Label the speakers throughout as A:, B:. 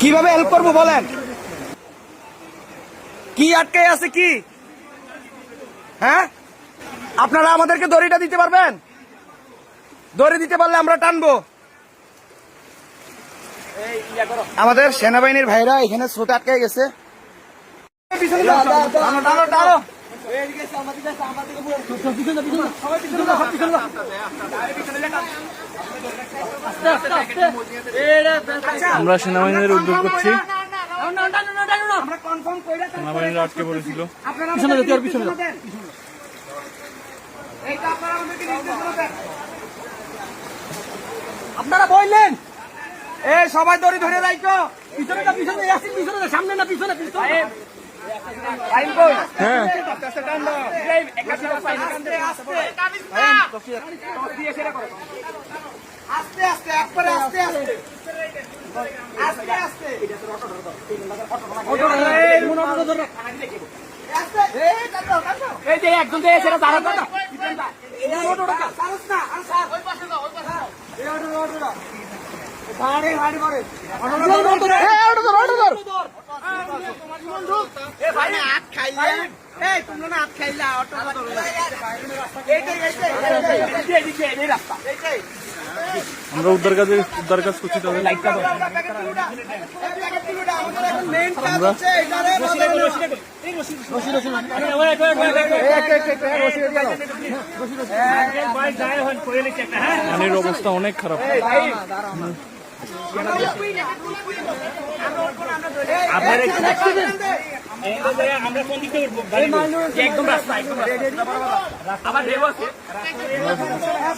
A: কীভাবে হেল্প করব বলেন? কি আটকে আছে কি? হ্যাঁ? আপনারা আমাদেরকে দড়িটা দিতে পারবেন? দড়ি দিতে পারলে আমরা টানবো। আমাদের সেনাবাহিনীর ভাইরা এখানে স্রোত আটকে গেছে। টানো, টানো।
B: আমরা সেনাবাহিনীদের উদ্যোগ করছি। সেনাবাহিনীরা আটকে পড়েছিল।
A: আপনারা
C: বললেন।
A: এ সবাই দড়ি ধরে রাখো
C: পিছনে না পিছনে পিছনে না সামনে না পিছনে পিছনে।
B: হ্যাঁ
A: আস্তে আস্তে একবারে আস্তে আস্তে আস্তে আস্তে এই, আস্তে এই কাটো কাটো
C: এই যে একজন যে সেটা দাঁড়া দাঁড়া
A: না আর সার ওই পাশে দাও ওই পাশে দাও এই অটো অটো হাত খাইলা অটো এইটাই এইটাই এইটাই এইটাই এই রাস্তা এইটাই
B: আমরা উদ্ধার কাজে খারাপ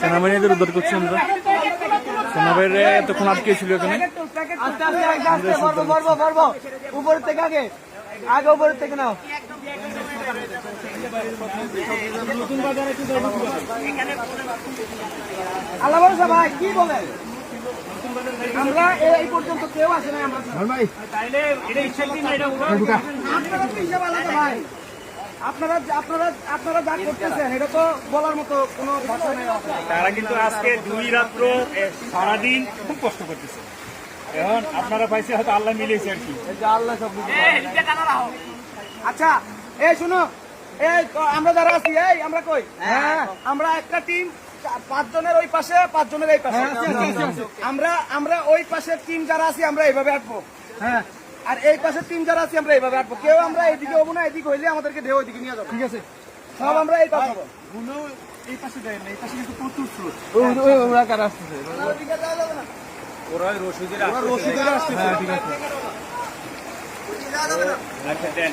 B: সেনাবাহিনীদের উদ্ধার করছি আমরা। সেনাবাহিনীরা এতক্ষণ আটকে ছিল এখানে।
A: উপর থেকে আগে আগে উপর থেকে নাও আল্লাহ ভাই, কি বলেন? আমরা এই- পর্যন্ত কেউ আসে না আমরা আপনারা তো হিসাব আলাদা ভাই। আপনারা আপনারা আপনারা যা করতেছেন এটা তো বলার মতো কোনো ভাষা নেই
D: তারা কিন্তু আজকে দুই রাত্র সারাদিন খুব কষ্ট করতেছে। এখন আপনারা পাইছে হয়তো আল্লাহ মিলেছে আর কি।
A: আল্লাহ আচ্ছা এই শুনো এই আমরা যারা আছি এই আমরা কই? হ্যাঁ। আমরা একটা টিম পাঁচ জনের ওই পাশে পাঁচ জনের এই পাশে। আমরা আমরা ওই পাশের টিম যারা আছি আমরা এইভাবে আঁটবো। হ্যাঁ। আর এই পাশের টিম যারা আছি আমরা এইভাবে আঁটবো। কেউ আমরা এদিকে হব না এদিকে হইলে আমাদেরকে ঢেউ ওইদিকে নিয়ে যাব। ঠিক আছে। সব আমরা এই পাশে হব।
D: এই পাশে দেয় না এই পাশে কিন্তু প্রচুর স্রোত।
A: ওইদিকে যাওয়া যাবে না।
D: আচ্ছা দেন।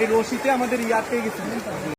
C: এই রশিতে আমাদের ইয়াতে গেছে।